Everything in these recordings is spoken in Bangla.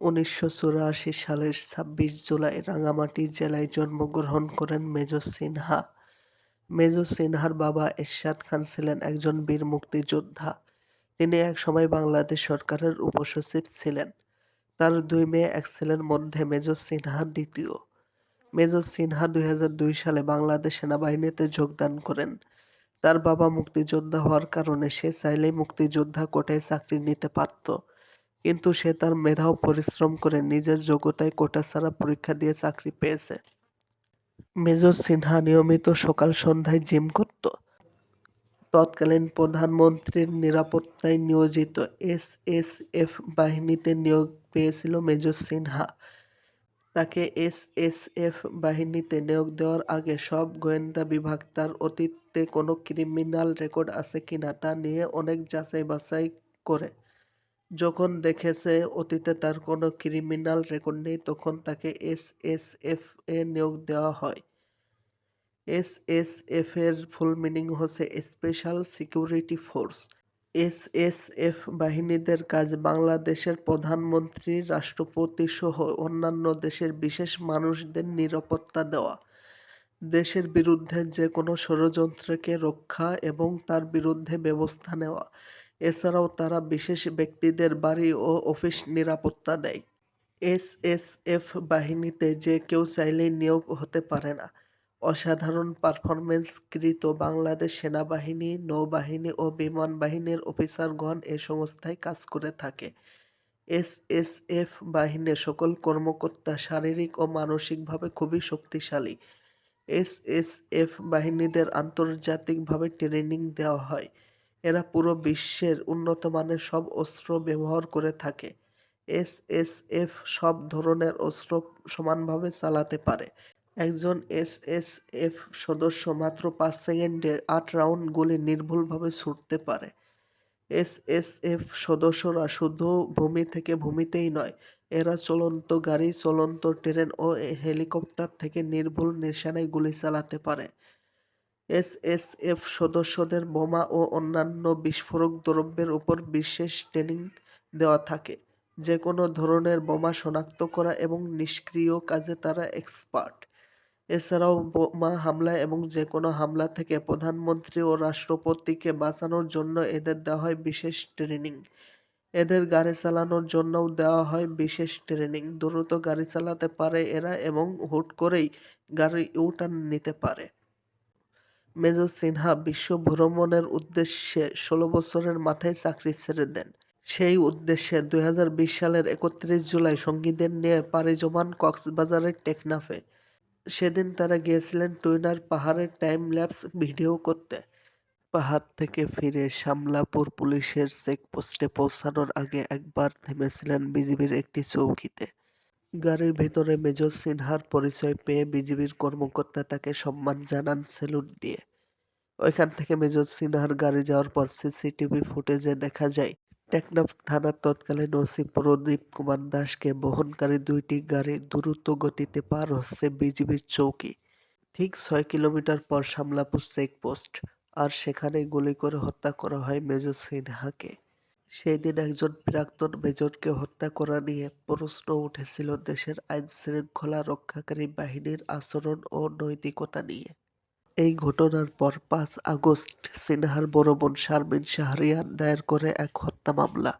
উনিশশো চুরাশি সালের ছাব্বিশ জুলাই রাঙামাটি জেলায় জন্মগ্রহণ করেন মেজর সিনহা। মেজর সিনহার বাবা এরশাদ খান ছিলেন একজন বীর মুক্তিযোদ্ধা। তিনি একসময় বাংলাদেশ সরকারের উপসচিব ছিলেন। তার দুই মেয়ে, এক ছেলের মধ্যে মেজর সিনহা দ্বিতীয়। মেজর সিনহা দুই হাজার দুই সালে বাংলাদেশ সেনাবাহিনীতে যোগদান করেন। তার বাবা মুক্তিযোদ্ধা হওয়ার কারণে সে চাইলেই মুক্তিযোদ্ধা কোটায় চাকরি নিতে পারত। কিন্তু সে তার মেধা ও পরিশ্রম করে নিজের যোগ্যতায় কোটা ছাড়া পরীক্ষা দিয়ে চাকরি পেয়েছে। মেজর সিনহা নিয়মিত সকাল সন্ধ্যায় জিম করত। তৎকালীন প্রধানমন্ত্রীর নিরাপত্তায় নিয়োজিত এস এস এফ বাহিনীতে নিয়োগ পেয়েছিল মেজর সিনহা। তাকে এস এস এফ বাহিনীতে নিয়োগ দেওয়ার আগে সব গোয়েন্দা বিভাগ তার অতীতে কোনো ক্রিমিনাল রেকর্ড আছে কিনা তা নিয়ে অনেক যাচাই বাছাই করে। যখন দেখেছে অতীতে তার কোনো ক্রিমিনাল রেকর্ড নেই, তখন তাকে এসএসএফ এ নিয়োগ দেওয়া হয়। এস এসএসএফ এর ফুল মিনিং হচ্ছে স্পেশাল সিকিউরিটি ফোর্স। এসএসএফ বাহিনীদের কাজ বাংলাদেশের প্রধানমন্ত্রী, রাষ্ট্রপতি সহ অন্যান্য দেশের বিশেষ মানুষদের নিরাপত্তা দেওয়া। দেশের বিরুদ্ধে যে কোনো ষড়যন্ত্রকে রক্ষা এবং তার বিরুদ্ধে ব্যবস্থা নেওয়া। এছাড়াও তারা বিশেষ ব্যক্তিদের বাড়ি ও অফিস নিরাপত্তা দেয়। এসএসএফ বাহিনীতে যে কেউ চাইলেই নিয়োগ হতে পারে না। অসাধারণ পারফরমেন্সকৃত বাংলাদেশ সেনাবাহিনী, নৌবাহিনী ও বিমান বাহিনীর অফিসারগণ এ সংস্থায় কাজ করে থাকে। এসএসএফ বাহিনীর সকল কর্মকর্তা শারীরিক ও মানসিকভাবে খুবই শক্তিশালী। এসএসএফ বাহিনীদের আন্তর্জাতিকভাবে ট্রেনিং দেওয়া হয়। এরা পুরো বিশ্বের উন্নত মানের সব অস্ত্র ব্যবহার করে থাকে। এস এস এফ সব ধরনের অস্ত্র সমানভাবে চালাতে পারে। একজন এসএসএফ সদস্য মাত্র পাঁচ সেকেন্ডে আট রাউন্ড গুলি নির্ভুলভাবে ছুটতে পারে। এস এস এফ সদস্যরা শুধু ভূমি থেকে ভূমিতেই নয়, এরা চলন্ত গাড়ি, চলন্ত ট্রেন ও হেলিকপ্টার থেকে নির্ভুল নিশানায় গুলি চালাতে পারে। এসএসএফ সদস্যদের বোমা ও অন্যান্য বিস্ফোরক দ্রব্যের উপর বিশেষ ট্রেনিং দেওয়া থাকে। যে কোনো ধরনের বোমা শনাক্ত করা এবং নিষ্ক্রিয় কাজে তারা এক্সপার্ট। এছাড়াও বোমা হামলা এবং যে কোনো হামলা থেকে প্রধানমন্ত্রী ও রাষ্ট্রপতিকে বাঁচানোর জন্য এদের দেওয়া হয় বিশেষ ট্রেনিং। এদের গাড়ি চালানোর জন্যও দেওয়া হয় বিশেষ ট্রেনিং। দ্রুত গাড়ি চালাতে পারে এরা এবং হুট করেই গাড়ি ইউটার্ন নিতে পারে। মেজর সিনহা বিশ্ব ভ্রমণের উদ্দেশ্যে ষোলো বছরের মাথায় চাকরি ছেড়ে দেন। সেই উদ্দেশ্যে দুই হাজার বিশ সালের একত্রিশ জুলাই সঙ্গীদের নিয়ে পাড়ি জমান কক্সবাজারের টেকনাফে। সেদিন তারা গিয়েছিলেন টুইনার পাহাড়ের টাইম ল্যাপস ভিডিও করতে। পাহাড় থেকে ফিরে শামলাপুর পুলিশের চেকপোস্টে পৌঁছানোর আগে একবার থেমেছিলেন বিজিবির একটি চৌকিতে। গাড়ির ভেতরে মেজর সিনহার পরিচয় পেয়ে বিজিবির কর্মকর্তা তাকে সম্মান জানান স্যালুট দিয়ে। ওইখান থেকে মেজর সিনহার গাড়ি যাওয়ার পর সিসিটিভি ফুটেজে দেখা যায়, টেকনাফ থানার তৎকালীন ওসি প্রদীপ কুমার দাসকে বহনকারী দুইটি গাড়ি দ্রুত গতিতে পার হচ্ছে বিজিবির চৌকি। ঠিক ছয় কিলোমিটার পর সামলাপুর চেকপোস্ট, আর সেখানে গুলি করে হত্যা করা হয় মেজর সিনহাকে। সেই দিন একজন প্রাক্তন মেজরকে হত্যা করা নিয়ে প্রশ্ন উঠেছিল দেশের আইন শৃঙ্খলা রক্ষাকারী বাহিনীর আচরণ ও নৈতিকতা নিয়ে। এই ঘটনার পর পাঁচ আগস্ট সিনহার বড় বোন শারমিন শাহরিয়ান দায়ের করে এক হত্যা মামলা।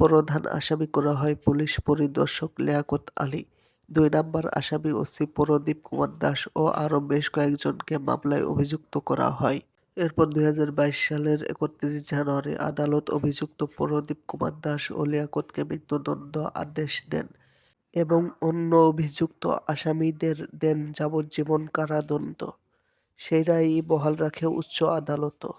প্রধান আসামি করা হয় পুলিশ পরিদর্শক লিয়াকত আলী, দুই নম্বর আসামি ওসি প্রদীপ কুমার দাস ও আরও বেশ কয়েকজনকে মামলায় অভিযুক্ত করা হয়। এরপর দুই হাজার বাইশ সালের একত্রিশ জানুয়ারি আদালত অভিযুক্ত প্রদীপ কুমার দাস ও লিয়াকতকে মৃত্যুদণ্ড আদেশ দেন এবং অন্য অভিযুক্ত আসামিদের দেন যাবজ্জীবন কারাদণ্ড। সেই রায় বহাল রাখে উচ্চ আদালতও